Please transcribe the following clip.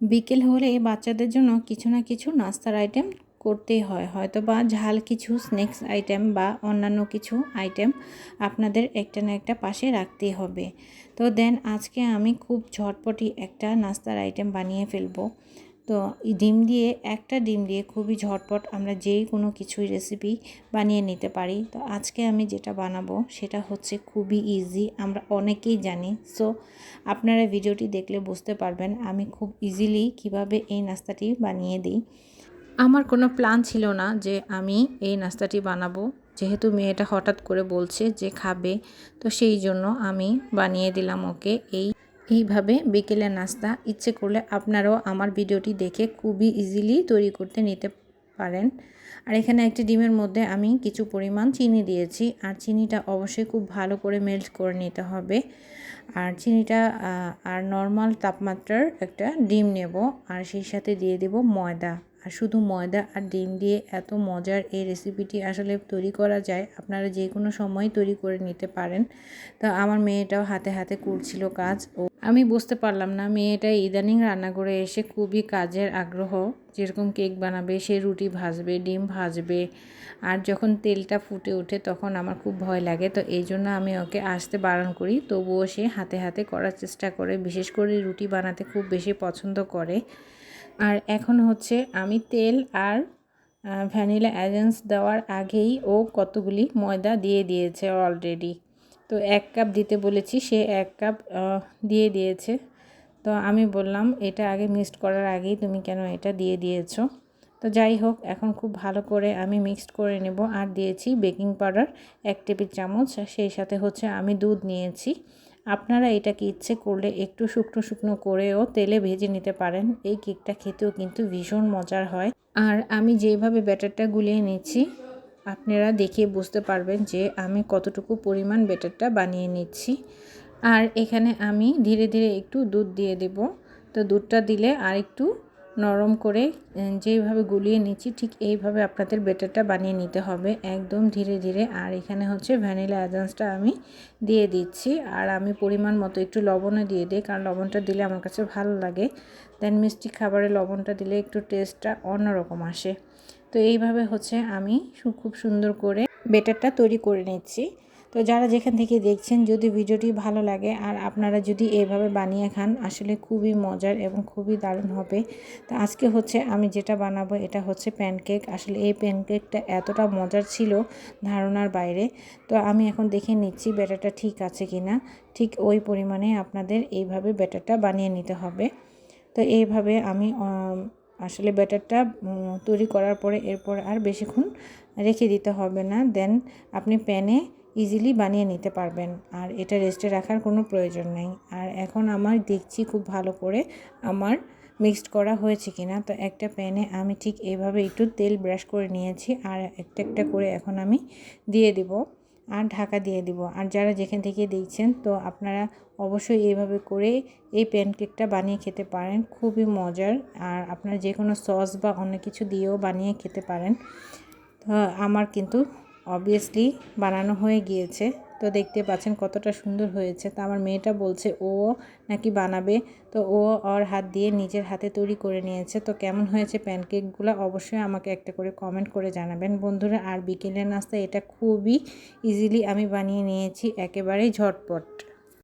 বিকেল হলে বাচ্চাদের জন্য কিছু না কিছু নাস্তার আইটেম করতেই হয়। হয়তো বা ঝাল কিছু স্ন্যাক্স আইটেম বা অন্যান্য কিছু আইটেম আপনাদের একটা না একটা পাশে রাখতেই হবে। তো দেন আজকে আমি খুব ঝটপটি একটা নাস্তার আইটেম বানিয়ে ফেলব। তো ডিম দিয়ে, একটা ডিম দিয়ে খুবই ঝটপট আমরা যেই কোনো কিছুই রেসিপি বানিয়ে নিতে পারি। তো আজকে আমি যেটা বানাবো সেটা হচ্ছে খুবই ইজি আমরা অনেকেই জানি। সো আপনারা ভিডিওটি দেখলে বুঝতে পারবেন আমি খুব ইজিলি কীভাবে এই নাস্তাটি বানিয়ে দিই। আমার কোনো প্ল্যান ছিল না যে আমি এই নাস্তাটি বানাবো। যেহেতু মেয়েটা হঠাৎ করে বলছে যে খাবে, তো সেই জন্য আমি বানিয়ে দিলাম ওকে এই এইভাবে বিকেলের নাস্তা ইচ্ছে করলে আপনারাও আমার ভিডিওটি দেখে খুবই ইজিলি তৈরি করতে নিতে পারেন। আর এখানে একটি ডিমের মধ্যে আমি কিছু পরিমাণ চিনি দিয়েছি। আর চিনিটা অবশ্যই খুব ভালো করে মেল্ট করে নিতে হবে। আর চিনিটা আর নর্মাল তাপমাত্রার একটা ডিম নেব। আর সেই সাথে দিয়ে দেব ময়দা। আর শুধু ময়দা আর ডিম দিয়ে এত মজার এই রেসিপিটি আসলে তৈরি করা যায়, আপনারা যে কোনো সময় তৈরি করে নিতে পারেন। তো আমার মেয়েটাও হাতে হাতে করছিল কাজ। ও আমি বুঝতে পারলাম না, মেয়েটা ইদানিং রান্না করে এসে খুবই কাজের আগ্রহ। যেরকম কেক বানাবে, সে রুটি ভাজবে, ডিম ভাজবে, আর যখন তেলটা ফুটে ওঠে তখন আমার খুব ভয় লাগে। তো এই জন্য আমি ওকে আসতে বারণ করি, তবুও সে হাতে হাতে করার চেষ্টা করে, বিশেষ করে রুটি বানাতে খুব বেশি পছন্দ করে। আর এখন হচ্ছে আমি তেল আর ভ্যানিলা অ্যাজেন্স দেওয়ার আগেই ও কতগুলি ময়দা দিয়ে দিয়েছে অলরেডি। তো এক কাপ দিতে বলেছি, সে এক কাপ দিয়ে দিয়েছে। তো আমি বললাম, এটা আগে মিক্সড করার আগেই তুমি কেন এটা দিয়ে দিয়েছ? তো যাই হোক, এখন খুব ভালো করে আমি মিক্সড করে নেব। আর দিয়েছি বেকিং পাউডার, এক টেবিল চামচ সেই সাথে হচ্ছে আমি দুধ নিয়েছি। আপনারা এটাকে ইচ্ছে করলে একটু শুকনো শুকনো করেও তেলে ভেজে নিতে পারেন। এই কেকটা খেতেও কিন্তু ভীষণ মজার হয়। আর আমি যেভাবে ব্যাটারটা গুলিয়ে নিচ্ছি আপনারা দেখে বুঝতে পারবেন যে আমি কতটুকু পরিমাণ বেটারটা বানিয়ে নিচ্ছি। আর এখানে আমি ধীরে ধীরে একটু দুধ দিয়ে দেব। তো দুধটা দিলে আর একটু নরম করে যেইভাবে গুলিয়ে নিচ্ছি, ঠিক এইভাবে আপনাদের বেটারটা বানিয়ে নিতে হবে। একদম ধীরে ধীরে। আর এখানে হচ্ছে ভ্যানিলা অ্যাজেন্সটা আমি দিয়ে দিচ্ছি। আর আমি পরিমাণ মতো একটু লবণও দিয়ে দিই, কারণ লবণটা দিলে আমার কাছে ভালো লাগে। দেন মিষ্টি খাবারে লবণটা দিলে একটু টেস্টটা অন্যরকম আসে। তো এইভাবে হচ্ছে আমি খুব সুন্দর করে বেটারটা তৈরি করে নিচ্ছি। তো যারা যেখান থেকে দেখছেন, যদি ভিডিওটি ভালো লাগে আর আপনারা যদি এভাবে বানিয়ে খান, আসলে খুবই মজার এবং খুবই দারুণ হবে। তো আজকে হচ্ছে আমি যেটা বানাবো, এটা হচ্ছে প্যানকেক আসলে এই প্যানকেকটা এতটা মজার ছিল ধারণার বাইরে। তো আমি এখন দেখে নিচ্ছি ব্যাটারটা ঠিক আছে কি না ঠিক ওই পরিমাণে আপনাদের এইভাবে ব্যাটারটা বানিয়ে নিতে হবে। তো এইভাবে আমি আসলে ব্যাটারটা তৈরি করার পরে এরপর আর বেশিক্ষণ রেখে দিতে হবে না। দেন আপনি প্যানে ইজিলি বানিয়ে নিতে পারবেন। আর এটা রেস্টে রাখার কোনো প্রয়োজন নেই। আর এখন আমার দেখছি খুব ভালো করে আমার মিক্সড করা হয়েছে কিনা। তো একটা প্যানে আমি ঠিক এইভাবে একটু তেল ব্রাশ করে নিয়েছি। আর একটা একটা করে এখন আমি দিয়ে দিব। আর ঢাকা দিয়ে দিব। আর যারা যেখান থেকে দেখছেন, তো আপনারা অবশ্যই এইভাবে করে এই প্যানকেকটা বানিয়ে খেতে পারেন। খুবই মজার। আর আপনারা যে কোনো সস বা অন্য কিছু দিয়েও বানিয়ে খেতে পারেন। তো আমার কিন্তু অবভিয়াসলি বানানো হয়ে গিয়েছে। তো দেখতে পাচ্ছেন কতটা সুন্দর হয়েছে। তো আমার মেয়েটা বলছে, ও নাকি বানাবে? তো ও ওর হাত দিয়ে নিজের হাতে তৈরি করে নিয়েছে। তো কেমন হয়েছে প্যানকেকগুলো অবশ্যই আমাকে একটা করে কমেন্ট করে জানাবেন। বন্ধুরা, আর বিকেলের নাস্তা এটা খুবই ইজিলি আমি বানিয়ে নিয়েছি, একেবারেই ঝটপট।